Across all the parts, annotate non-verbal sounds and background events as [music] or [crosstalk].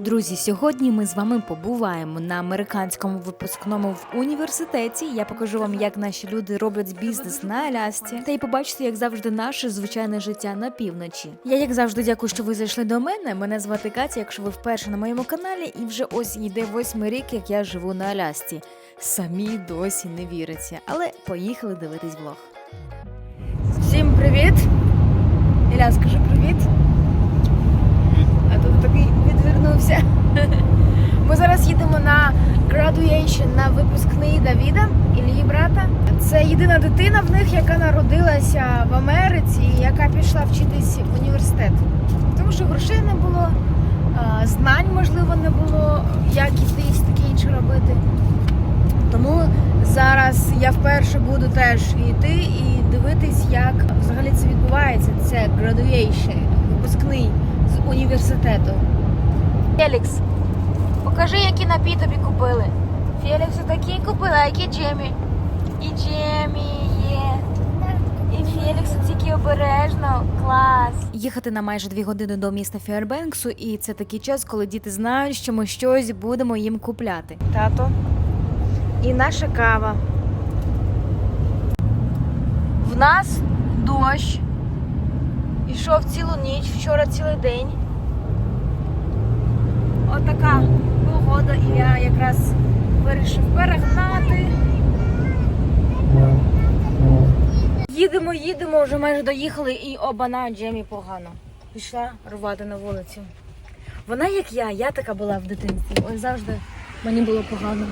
Друзі, сьогодні ми з вами побуваємо на американському випускному в університеті. Я покажу вам, як наші люди роблять бізнес на Алясці, та й побачите, як завжди, наше звичайне життя на півночі. Я як завжди дякую, що ви зайшли до мене. Мене звати Катя. Якщо ви вперше на моєму каналі, і вже ось йде восьмий рік, як я живу на Алясці. Самі досі не віриться, але поїхали дивитись влог. Всім привіт! Іля, скажи привіт. А тут такий відвернувся. [laughs] Ми зараз їдемо на graduation, на випускний Давіда Ілії брата. Це єдина дитина в них, яка народилася в Америці, і яка пішла вчитись в університет. Тому що грошей не було, знань, можливо, не було, як іти і таке інше робити. Тому зараз я вперше буду теж йти і дивитись, як взагалі це відбувається. Це graduation, випускний з університету. Фелікс, покажи, які напій тобі купили. Феліксу такі купили, а які Джемі. І Джемі є. І Феліксу тільки обережно. Клас. Їхати на майже дві години до міста Фейербенксу, і це такий час, коли діти знають, що ми щось будемо їм купляти. Тато. І наша кава. В нас дощ. Ішов цілу ніч, вчора цілий день. Отака погода, і я якраз вирішив перегнати. Їдемо, їдемо, вже майже доїхали і обана Джемі погано. Пішла рвати на вулицю. Вона як я, я така була в дитинстві. Ось завжди мені було погано.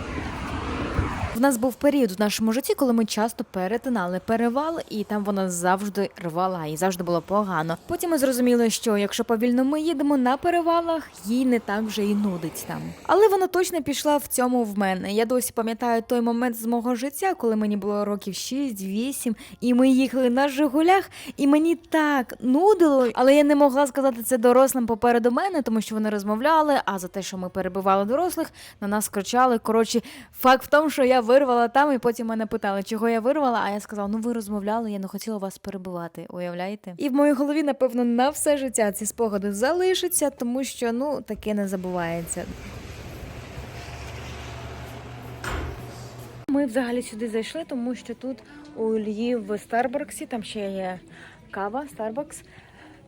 В нас був період в нашому житті, коли ми часто перетинали перевал, і там вона завжди рвала і завжди було погано. Потім ми зрозуміли, що якщо повільно ми їдемо на перевалах, їй не так вже і нудить там. Але вона точно пішла в цьому в мене. Я досі пам'ятаю той момент з мого життя, коли мені було років 6-8, і ми їхали на Жигулях, і мені так нудило, але я не могла сказати це дорослим попереду мене, тому що вони розмовляли. А за те, що ми перебивали дорослих, на нас кричали. Коротше, факт в тому, що я вирвала там, і потім мене питали, чого я вирвала. А я сказала: ну ви розмовляли, я не хотіла вас перебивати. Уявляєте? І в моїй голові, напевно, на все життя ці спогади залишаться, тому що ну таке не забувається. Ми взагалі сюди зайшли, тому що тут у Ільї в Старбаксі, там ще є кава, Starbucks.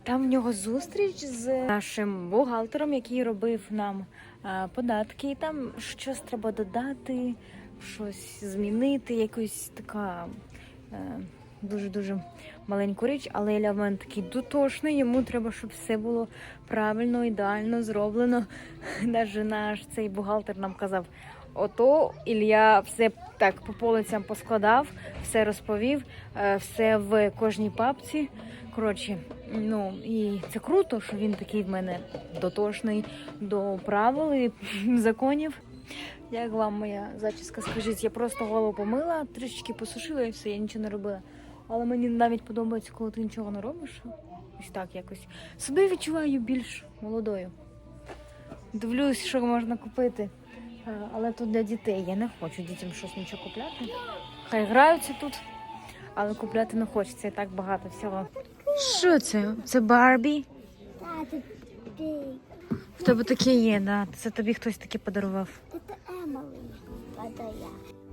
Там в нього зустріч з нашим бухгалтером, який робив нам податки. І там щось треба додати, щось змінити, якось така е, дуже-дуже маленьку річ, але Ілля такий дотошний, йому треба, щоб все було правильно, ідеально зроблено. [laughs] Навіть наш цей бухгалтер нам казав. Ото Ілля все так по полицям поскладав, все розповів, е, все в кожній папці. Коротше, ну і це круто, що він такий в мене дотошний до правил і [laughs] законів. Як вам моя зачіска? Скажіть, я просто голову помила, трішечки посушила і все, я нічого не робила. Але мені навіть подобається, коли ти нічого не робиш. Ось так якось. Себе відчуваю більш молодою. Дивлюсь, що можна купити. Але тут для дітей. Я не хочу дітям щось нічого купляти. Хай граються тут, але купляти не хочеться. І так багато всього. Що це? Це Барбі? В тебе таке є, да. Це тобі хтось таке подарував. Я.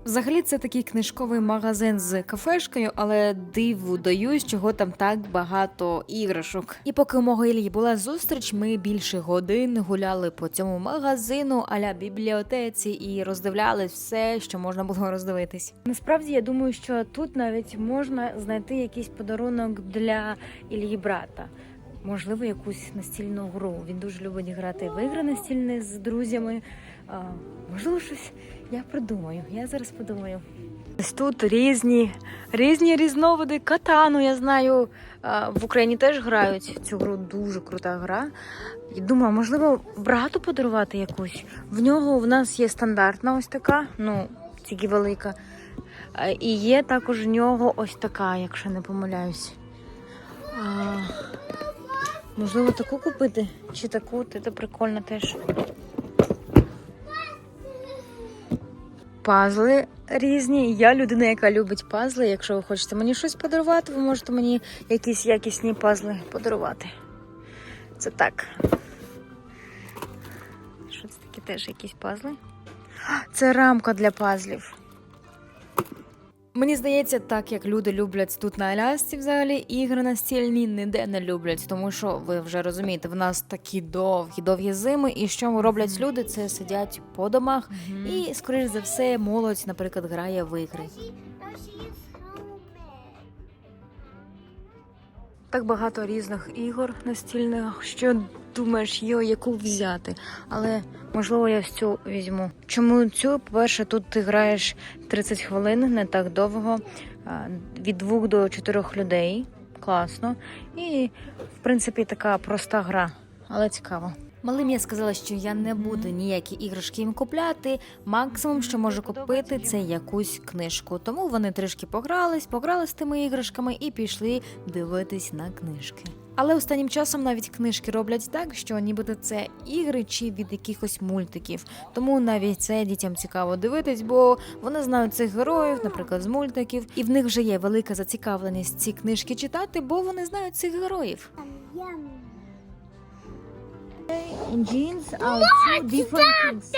Взагалі, це такий книжковий магазин з кафешкою, але диву даюсь, чого там так багато іграшок. І поки у мого Іллі була зустріч, ми більше годин гуляли по цьому магазину, аля бібліотеці, і роздивлялись все, що можна було [laughs] роздивитись. Насправді я думаю, що тут навіть можна знайти якийсь подарунок для Іллі брата. Можливо, якусь настільну гру. Він дуже любить грати в ігри настільні з друзями. А, можливо, щось я придумаю. Я зараз подумаю. Ось тут різні, різні різновиди катану. Я знаю, в Україні теж грають цю гру. Дуже крута гра. І думаю, можливо, брату подарувати якусь. В нього в нас є стандартна ось така, ну, тільки велика. І є також в нього ось така, якщо не помиляюсь. Можливо, таку купити? Чи таку? Це прикольно теж. Пазли різні. Я людина, яка любить пазли. Якщо ви хочете мені щось подарувати, ви можете мені якісь якісні пазли подарувати. Це так. Що це таке теж якісь пазли? Це рамка для пазлів. Мені здається, так як люди люблять тут на Алясці, взагалі ігри настільні ніде не люблять, тому що ви вже розумієте, в нас такі довгі, довгі зими, і що роблять люди, це сидять по домах, і, скоріш за все, молодь, наприклад, грає в ігри. Так багато різних ігор настільних, що думаєш, йо, яку взяти. Але можливо я цю візьму. Чому цю? По-перше, тут ти граєш 30 хвилин, не так довго, від двох до чотирьох людей. Класно. І, в принципі, така проста гра, але цікаво. Малим я сказала, що я не буду ніякі іграшки їм купляти. Максимум, що можу купити, це якусь книжку. Тому вони трішки погрались, пограли з тими іграшками і пішли дивитись на книжки. Але останнім часом навіть книжки роблять так, що нібито це ігри чи від якихось мультиків. Тому навіть це дітям цікаво дивитись, бо вони знають цих героїв, наприклад, з мультиків, і в них вже є велика зацікавленість ці книжки читати, бо вони знають цих героїв. In jeans are two different things.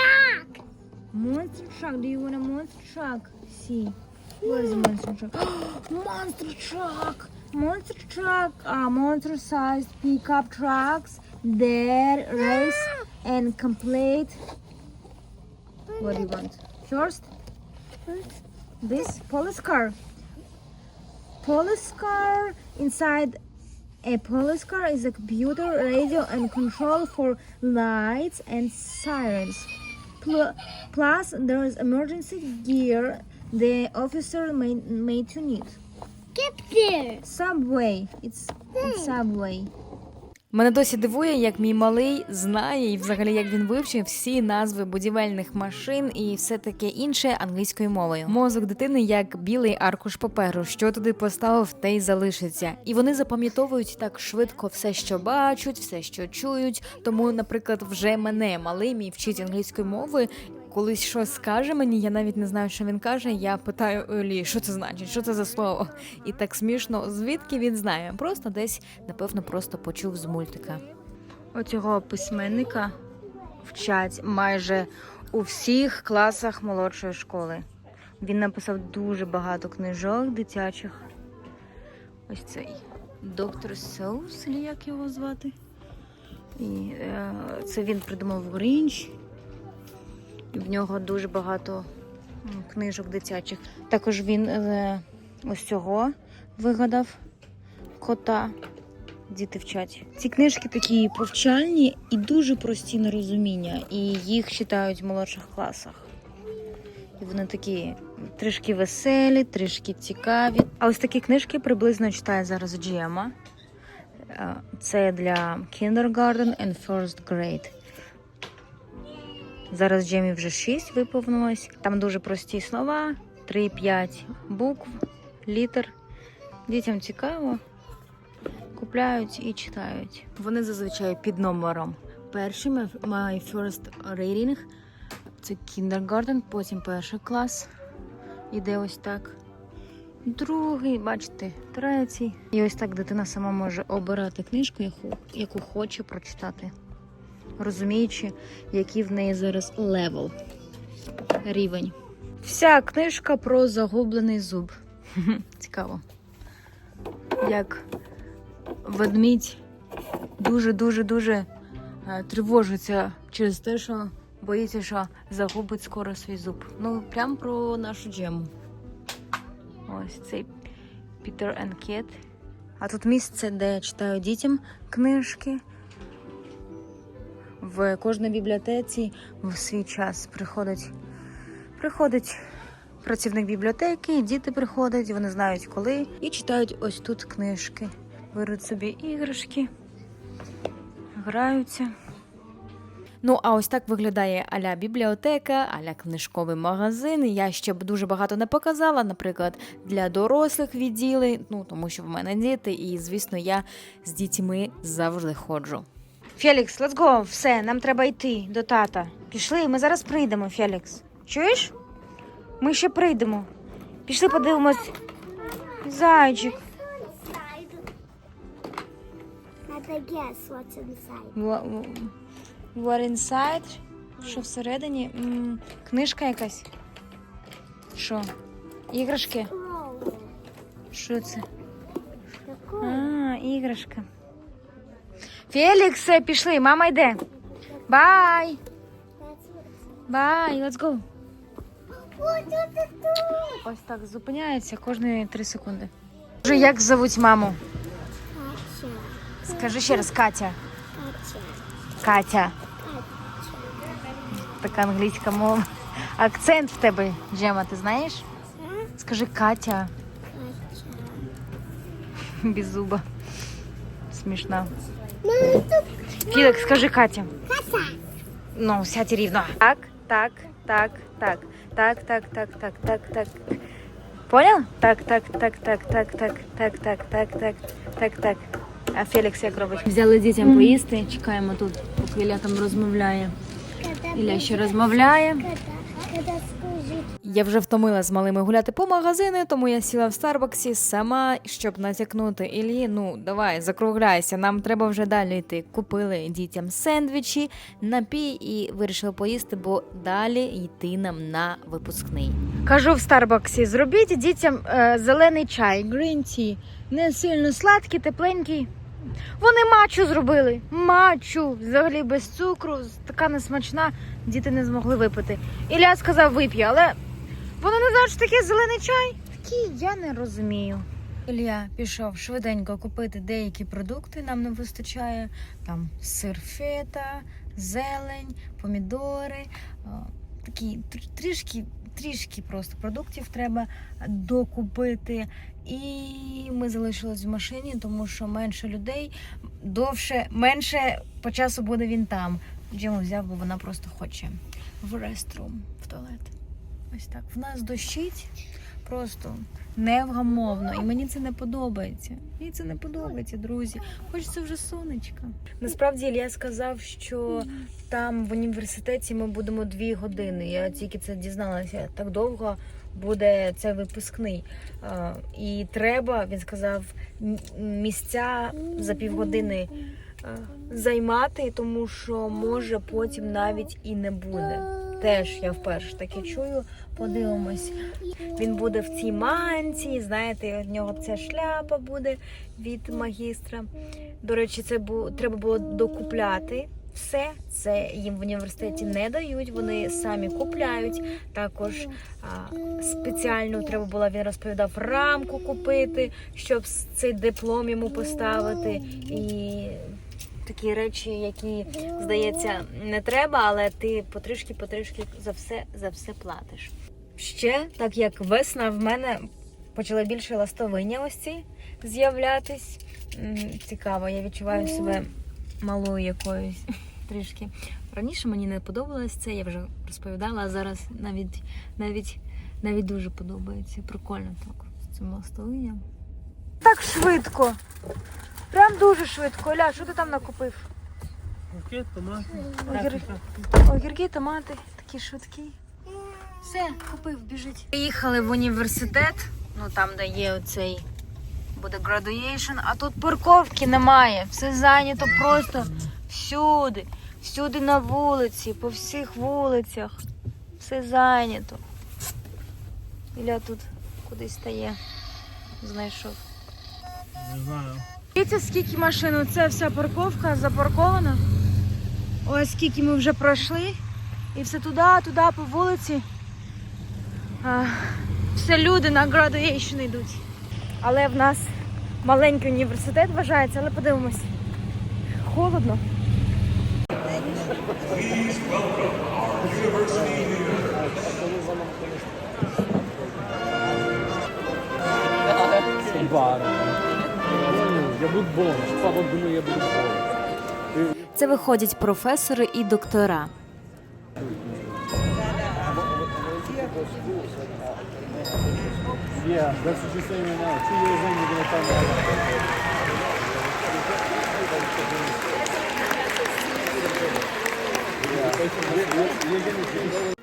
Monster truck. Do you want a monster truck? See. Where is the monster truck? [gasps] monster truck. Monster truck are monster-sized pickup trucks that race and complete. What do you want? First, this police car. Police car inside a police car is a computer, radio, and control for lights and sirens. Pl- Plus, there is emergency gear the officer may, may to need. Get there. Subway. It's, it's subway. Мене досі дивує, як мій малий знає і взагалі як він вивчив всі назви будівельних машин і все таке інше англійською мовою. Мозок дитини як білий аркуш паперу, що туди поставив, те й залишиться. І вони запам'ятовують так швидко все, що бачать, все, що чують. Тому, наприклад, вже мене малий мій вчить англійської мови. Колись щось скаже мені, я навіть не знаю, що він каже. Я питаю Олі, що це значить, що це за слово. І так смішно, звідки він знає. Просто десь, напевно, просто почув з мультика. Оцього письменника вчать майже у всіх класах молодшої школи. Він написав дуже багато книжок дитячих. Ось цей доктор Соус, як його звати. І е, це він придумав Грінч. В нього дуже багато книжок дитячих. Також він е, ось цього вигадав кота. Діти вчать. Ці книжки такі повчальні і дуже прості на розуміння, і їх читають в молодших класах. І вони такі трішки веселі, трішки цікаві. А ось такі книжки приблизно читає зараз Джема. Е, Це для kindergarten and first grade. Зараз Джемі вже 6 виповнилось. Там дуже прості слова, 3-5 букв, літер. Дітям цікаво, купляють і читають. Вони зазвичай під номером. Перший my first reading це kindergarten, потім перший клас. Іде ось так. Другий, бачите, третій. І ось так дитина сама може обирати книжку, яку, яку хоче прочитати розуміючи, який в неї зараз левел, рівень. Вся книжка про загублений зуб. [laughs] Цікаво. Як ведмідь дуже-дуже дуже е, тривожиться через те, що боїться, що загубить скоро свій зуб. Ну, прям про нашу джему. Ось цей and Kate. А тут місце, де я читаю дітям книжки в кожній бібліотеці в свій час приходить, приходить працівник бібліотеки, діти приходять, вони знають коли, і читають ось тут книжки. Беруть собі іграшки, граються. Ну, а ось так виглядає аля бібліотека, аля книжковий магазин. Я ще б дуже багато не показала, наприклад, для дорослих відділи, ну тому що в мене діти, і звісно, я з дітьми завжди ходжу. Фелікс, let's go. Все, нам треба йти до тата. Пішли, ми зараз прийдемо, Фелікс. Чуєш? Ми ще прийдемо. Пішли подивимось. Зайчик. Inside. Guess what's inside. What, what inside? Що всередині? М, Книжка якась? Що? Іграшки? Що це? А, іграшка. Фелікс, пішли, мама йде. Бай! Бай, let's go. Ось так зупиняється кожні три секунди. Скажи, як зовуть маму? Gotcha. Скажи ще раз, Катя. Gotcha. Катя. Така англійська мова. Акцент в тебе, Джема, ти знаєш? Скажи Катя. Gotcha. Без зуба. Смішно. Mama, скажи Катя. Катя. Ну, сядь рівно. Так, так, так, так, так, так, так, так, так, так. Понял? Так, так, так, так, так, так, так, так, так, так, так, так. А Фелікс як робить? Взяли дітям поїсти, чекаємо тут, поки Ілля там розмовляє. Ілля ще розмовляє. Я вже втомила з малими гуляти по магазину, тому я сіла в Старбаксі сама, щоб натякнути Іллі. Ну, давай, закругляйся, нам треба вже далі йти. Купили дітям сендвічі, напій і вирішили поїсти, бо далі йти нам на випускний. Кажу в Старбаксі: зробіть дітям е, зелений чай, green tea. Не сильно сладкий, тепленький. Вони мачу зробили. Мачу, взагалі без цукру, така несмачна, діти не змогли випити. Ілля сказав вип'ю, але вони не знають, що таке зелений чай. Такий я не розумію. Ілля пішов швиденько купити деякі продукти, нам не вистачає. Там сир фета, зелень, помідори. Такі трішки, трішки просто продуктів треба докупити. І ми залишились в машині, тому що менше людей, довше, менше по часу буде він там. Джему взяв, бо вона просто хоче в реструм, в туалет. Ось так. В нас дощить просто невгамовно. І мені це не подобається. Мені це не подобається, друзі. Хочеться вже сонечка. Насправді Ілля сказав, що там в університеті ми будемо дві години. Я тільки це дізналася. Так довго буде це випускний. І треба, він сказав, місця за півгодини займати, тому що може потім навіть і не буде. Теж я вперше таке чую. Подивимось. Він буде в цій манці, знаєте, в нього ця шляпа буде від магістра. До речі, це бу- треба було докупляти. Все це їм в університеті не дають, вони самі купляють. Також а, спеціально треба було, він розповідав, рамку купити, щоб цей диплом йому поставити. І такі речі, які, здається, не треба, але ти потрішки-потрішки за все, за все платиш. Ще, так як весна в мене почала більше ластовиння ось ці з'являтись. Цікаво, я відчуваю себе малою якоюсь трішки. Раніше мені не подобалось це, я вже розповідала, а зараз навіть навіть, навіть дуже подобається. Прикольно так з цим ластовинням. Так швидко. Прям дуже швидко. Оля, що ти там накупив? Огірки, томати. Огірки, томати, такі швидкі. Все, купив, біжить. Приїхали в університет, ну там, де є оцей буде graduation, а тут парковки немає. Все зайнято просто всюди. Всюди на вулиці, по всіх вулицях. Все зайнято. Ілля тут кудись стає. Знайшов. Не знаю. Дивіться, скільки машин. Це вся парковка запаркована. Ось скільки ми вже пройшли. І все туди, туди, по вулиці. Все люди на graduation йдуть. Але в нас маленький університет вважається, але подивимось. Холодно. Я буду бомж. Це виходять професори і доктора. Yeah, that's what you're saying right now. Two years in, you're gonna tell me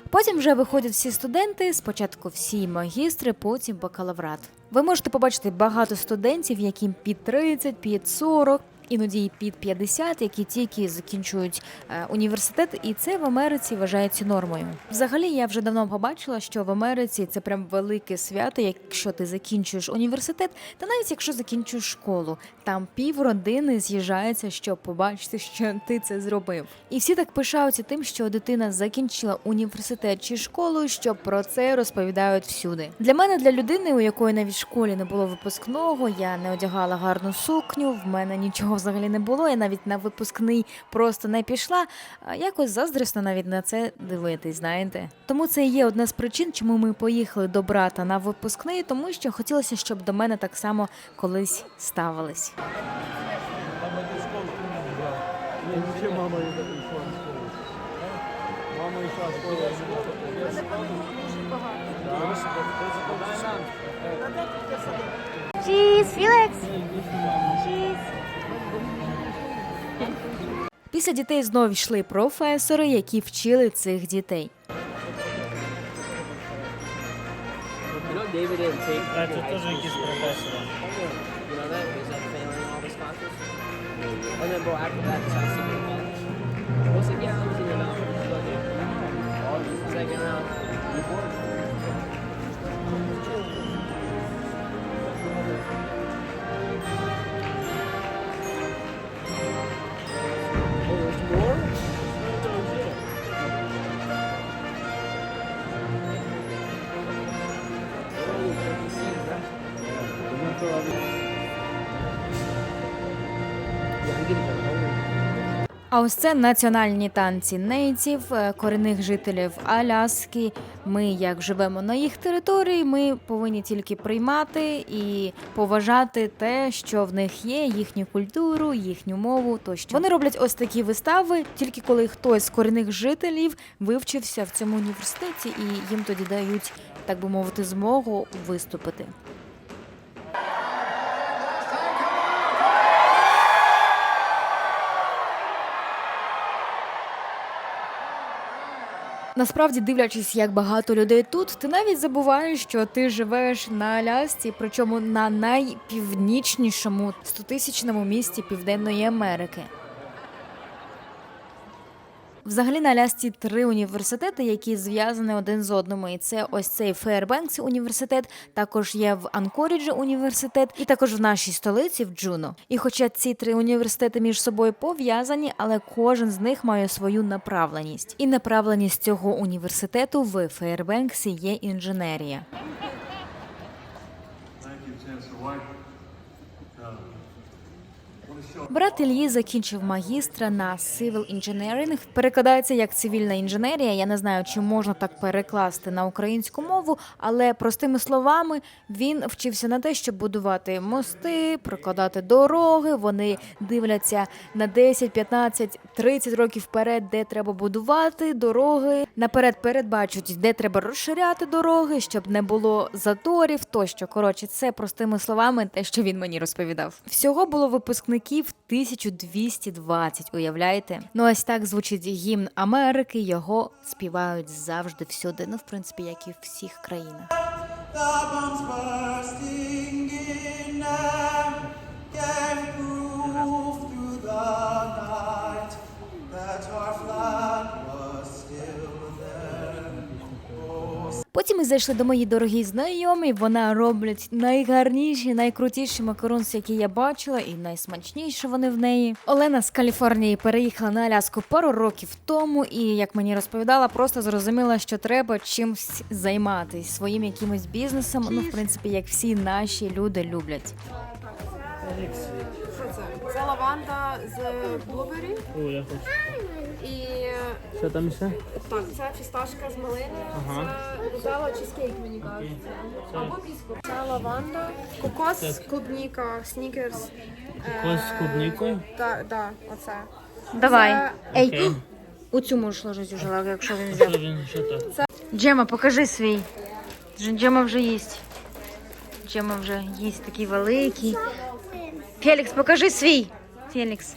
Потім вже виходять всі студенти, спочатку всі магістри, потім бакалаврат. Ви можете побачити багато студентів, яким під 30, під 40, іноді й під 50, які тільки закінчують е, університет, і це в Америці вважається нормою. Взагалі, я вже давно побачила, що в Америці це прям велике свято, якщо ти закінчуєш університет, та навіть якщо закінчуєш школу, там пів родини з'їжджається, щоб побачити, що ти це зробив. І всі так пишаються тим, що дитина закінчила університет чи школу, що про це розповідають всюди. Для мене, для людини, у якої навіть в школі не було випускного, я не одягала гарну сукню, в мене нічого взагалі не було. Я навіть на випускний просто не пішла. Якось заздрісно навіть на це дивитись, знаєте. Тому це є одна з причин, чому ми поїхали до брата на випускний, тому що хотілося, щоб до мене так само колись ставились. Мама йшла в школу? Після дітей знов йшли професори, які вчили цих дітей. You know А ось це національні танці нейців, е, корінних жителів Аляски. Ми, як живемо на їх території, ми повинні тільки приймати і поважати те, що в них є, їхню культуру, їхню мову. Тощо вони роблять ось такі вистави, тільки коли хтось з корінних жителів вивчився в цьому університеті, і їм тоді дають, так би мовити, змогу виступити. Насправді, дивлячись, як багато людей тут, ти навіть забуваєш, що ти живеш на Алясці, причому на найпівнічнішому стотисячному місті Південної Америки. Взагалі на Алясці три університети, які зв'язані один з одним. І це ось цей Фейербенкс університет, також є в Анкоріджі університет, і також в нашій столиці в Джуно. І хоча ці три університети між собою пов'язані, але кожен з них має свою направленість. І направленість цього університету в Фейербенксі є інженерія. Брат Ільї закінчив магістра на Civil Engineering. Перекладається як цивільна інженерія. Я не знаю, чи можна так перекласти на українську мову, але простими словами він вчився на те, щоб будувати мости, прокладати дороги. Вони дивляться на 10, 15, 30 років вперед, де треба будувати дороги. Наперед передбачать, де треба розширяти дороги, щоб не було заторів. Тощо коротше, це простими словами, те, що він мені розповідав. Всього було випускників 1220, Уявляєте? Ну ось так звучить гімн Америки. Його співають завжди всюди. Ну, в принципі, як і в всіх країнах. The bombs bursting in air Потім ми зайшли до моїх дорогі знайомі. Вона роблять найгарніші, найкрутіші макаронси, які я бачила, і найсмачніші вони в неї. Олена з Каліфорнії переїхала на Аляску пару років тому, і як мені розповідала, просто зрозуміла, що треба чимось займатися своїм якимось бізнесом. Ну, в принципі, як всі наші люди люблять. Що це? Це лаванда з блубері О, я хочу. і Що там ще? так, це фісташка з малини, це нутелла чизкейк, мені кажеться. Або біскут. Це лаванда, кокос, клубніка, снікерс. Кокос з клубнікою? Так, так, оце. Давай, Це- ей, Окей. у цю можеш ложити уже, якщо він Що він, що то? Джема, покажи свій. Дж- Джема вже їсть. Джема вже їсть такий великий. Фелікс, покажи свій. Фелікс.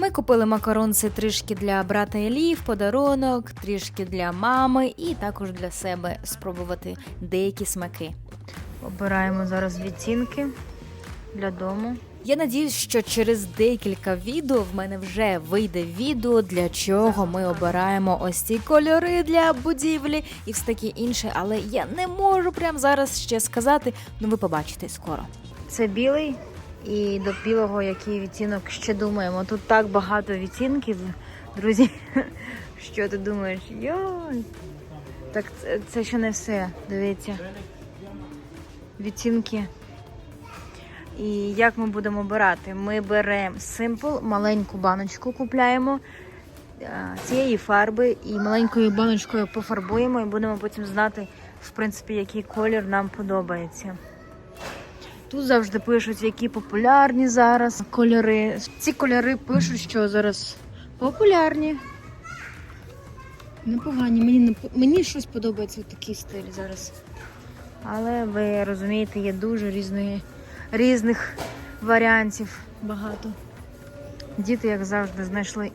Ми купили макаронці трішки для брата Елі в подарунок, трішки для мами і також для себе спробувати деякі смаки. Обираємо зараз відтінки для дому. Я надіюсь, що через декілька відео в мене вже вийде відео, для чого ми обираємо ось ці кольори для будівлі і все таке інше, але я не можу прямо зараз ще сказати, ну ви побачите скоро. Це білий, і до білого який відтінок ще думаємо. Тут так багато відтінків, друзі. [laughs] Що ти думаєш? Йой. Так це, це ще не все. Дивіться. Відтінки. І як ми будемо обирати? Ми беремо Simple, маленьку баночку купляємо е, цієї фарби і маленькою баночкою пофарбуємо і будемо потім знати, в принципі, який колір нам подобається. Тут завжди пишуть, які популярні зараз кольори. Ці кольори пишуть, що зараз популярні. Непогані. Мені, мені щось подобається такий стиль зараз. Але ви розумієте, є дуже різної, різних варіантів багато. Діти, як завжди, знайшли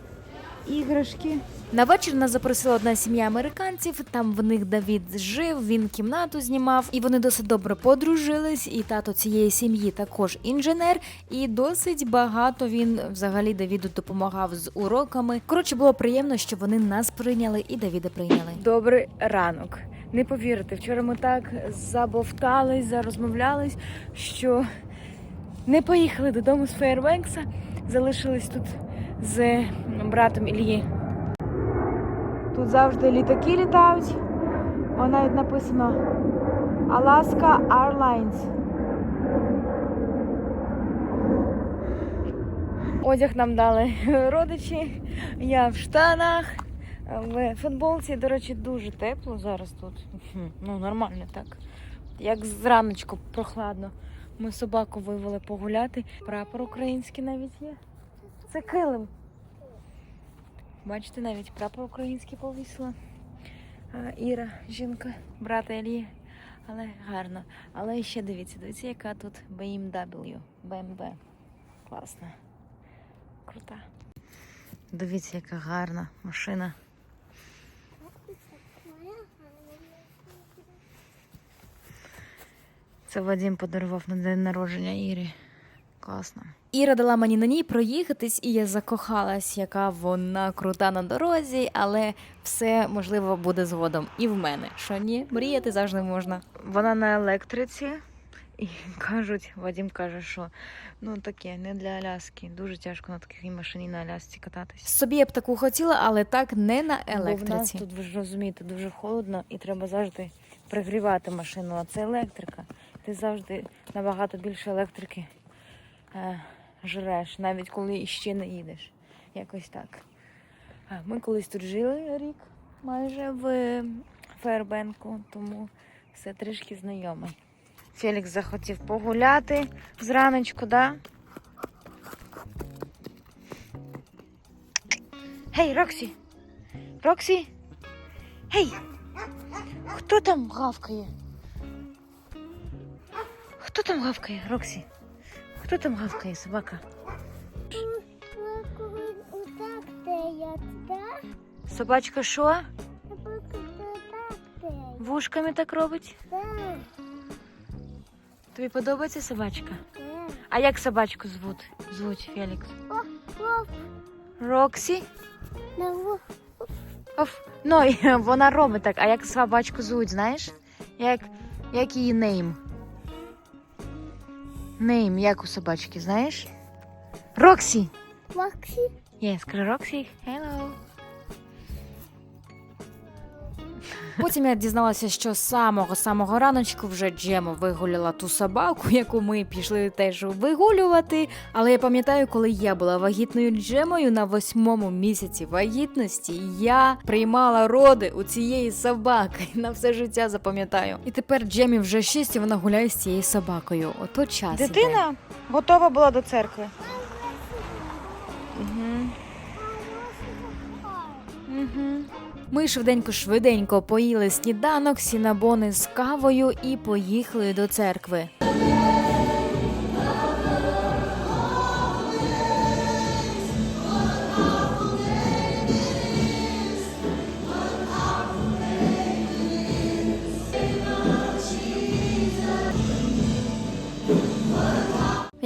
іграшки. На вечір нас запросила одна сім'я американців. Там в них Давід жив, він кімнату знімав, і вони досить добре подружились. І тато цієї сім'ї також інженер. І досить багато він взагалі Давіду допомагав з уроками. Коротше, було приємно, що вони нас прийняли і Давіда прийняли. Добрий ранок. Не повірите, вчора ми так забовтались, зарозмовлялись, що не поїхали додому з Фейервекса, залишились тут з братом Ільї. Тут завжди літаки літають. О, навіть написано Alaska Airlines. Одяг нам дали родичі. Я в штанах, в футболці. До речі, дуже тепло зараз тут. Ну, нормально так. Як зраночку прохладно. Ми собаку вивели погуляти. Прапор український навіть є. Це килим. Бачите, навіть прапор український повісила. Іра, жінка, брата Ілії. Але гарно. Але ще дивіться, дивіться, яка тут BMW. BMW. Класна. Крута. Дивіться, яка гарна машина. Це Вадим подарував на день народження Ірі. Класно. Іра дала мені на ній проїхатись, і я закохалась, яка вона крута на дорозі, але все можливо буде згодом. І в мене. Що ні, мріяти завжди можна. Вона на електриці, і [laughs] кажуть, Вадим каже, що ну таке не для Аляски. Дуже тяжко на такій машині на Алясці кататись. Собі я б таку хотіла, але так не на електриці. Бо в нас тут ви ж розумієте, дуже холодно, і треба завжди пригрівати машину. А це електрика. Ти завжди набагато більше електрики е, жреш, навіть коли ще не їдеш. Якось так. Ми колись тут жили рік майже в Фейербенку, тому все трішки знайоме. Фелікс захотів погуляти зраночку, да? Гей, Роксі! Роксі! Гей! Хто там гавкає? Хто там гавкає, Роксі? Хто там гавкає, собака? Собачка що? Вушками так робить? Тобі подобається собачка? А як собачку звуть? Звуть Фелікс. Роксі? Оф. Ну, [laughs] вона робить так. А як собачку звуть, знаєш? Як, як її нейм? Нейм, як у собачки, знаєш? Роксі! Роксі? Є, скажи Роксі. Hello. Потім я дізналася, що з самого самого раночку вже Джема вигуляла ту собаку, яку ми пішли теж вигулювати. Але я пам'ятаю, коли я була вагітною Джемою на восьмому місяці вагітності, я приймала роди у цієї собаки. [laughs] На все життя запам'ятаю. І тепер Джемі вже шість, і вона гуляє з цією собакою. Ото час. Дитина готова була до церкви. Ми швиденько-швиденько поїли сніданок, сінабони з кавою і поїхали до церкви.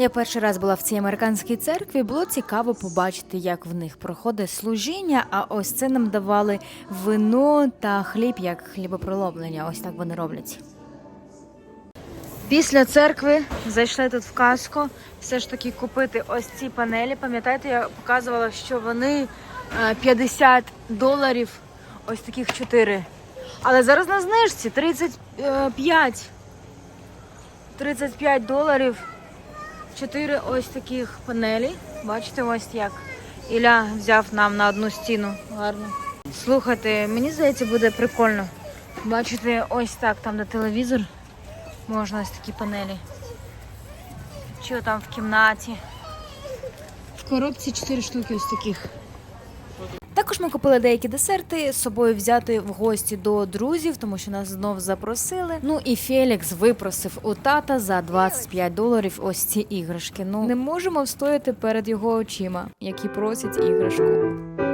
Я перший раз була в цій американській церкві. Було цікаво побачити, як в них проходить служіння. А ось це нам давали вино та хліб як хлібопролоблення. Ось так вони роблять. Після церкви зайшли тут в казко. Все ж таки купити ось ці панелі. Пам'ятаєте, я показувала, що вони е, 50 доларів, ось таких 4. Але зараз на знижці 35. 35 доларів. Чотири ось таких панелі. Бачите, ось як. Ілля взяв нам на одну стіну. Гарно. Слухайте, мені здається, буде прикольно. Бачите, ось так, там де телевізор. Можна ось такі панелі. Чого там в кімнаті. В коробці 4 штуки ось таких. Також ми купили деякі десерти з собою взяти в гості до друзів, тому що нас знов запросили. Ну і Фелікс випросив у тата за 25 доларів ось ці іграшки. Ну не можемо встояти перед його очима, які просять іграшку.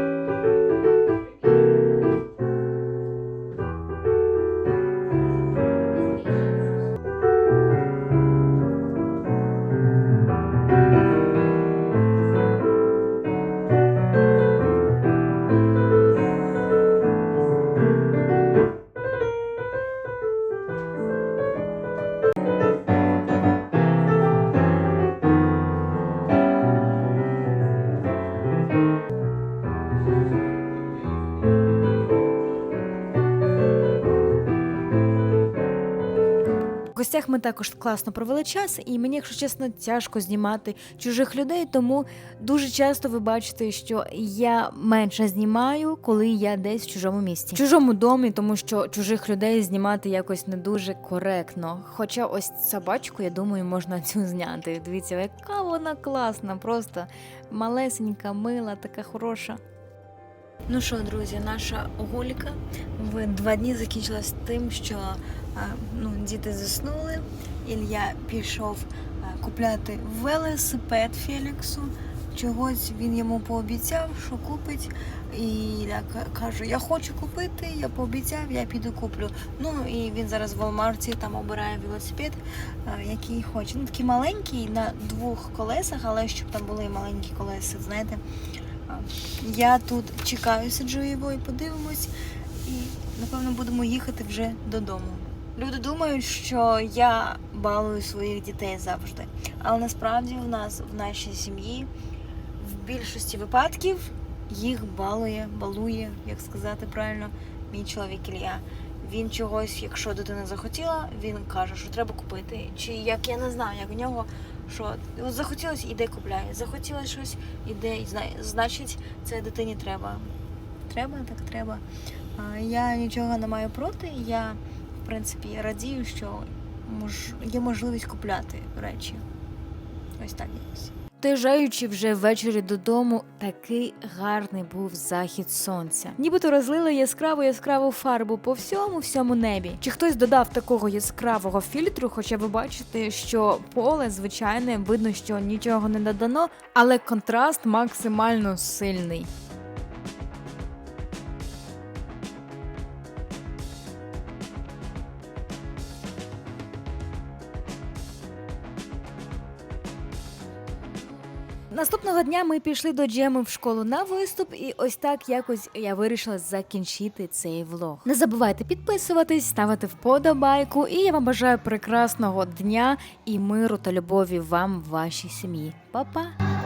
Гостях ми також класно провели час, і мені, якщо чесно, тяжко знімати чужих людей, тому дуже часто ви бачите, що я менше знімаю, коли я десь в чужому місті, в чужому домі, тому що чужих людей знімати якось не дуже коректно. Хоча ось собачку, я думаю, можна [laughs] цю зняти. Дивіться, яка вона класна, просто малесенька, мила, така хороша. Ну що, друзі, наша гулька в два дні закінчилась тим, що ну, діти заснули. Ілля пішов купляти велосипед Феліксу. Чогось він йому пообіцяв, що купить. І Ілля ка- каже: Я хочу купити, я пообіцяв, я піду куплю. Ну і він зараз в Walmart там обирає велосипед, який хоче. Ну такий маленький на двох колесах, але щоб там були маленькі колеса, знаєте. Я тут чекаю, сиджу його і подивимось. І напевно будемо їхати вже додому. Люди думають, що я балую своїх дітей завжди. Але насправді в нас в нашій сім'ї в більшості випадків їх балує, балує, як сказати правильно, мій чоловік Ілля. Він чогось, якщо дитина захотіла, він каже, що треба купити. Чи як я не знаю, як в нього, що от захотілось, іде купляє. захотілося щось, іде. Значить, це дитині треба. Треба, так треба. Я нічого не маю проти. Я, в принципі, радію, що мож... є можливість купляти речі. Ось так якось. Доїжджаючи вже ввечері додому, такий гарний був захід сонця. Нібито розлили яскраву яскраву фарбу по всьому всьому небі. Чи хтось додав такого яскравого фільтру? Хоча ви бачите, що поле звичайне, видно, що нічого не додано, але контраст максимально сильний. Наступного дня ми пішли до Джеми в школу на виступ, і ось так якось я вирішила закінчити цей влог. Не забувайте підписуватись, ставити вподобайку, і я вам бажаю прекрасного дня і миру та любові вам вашій сім'ї. Па-па!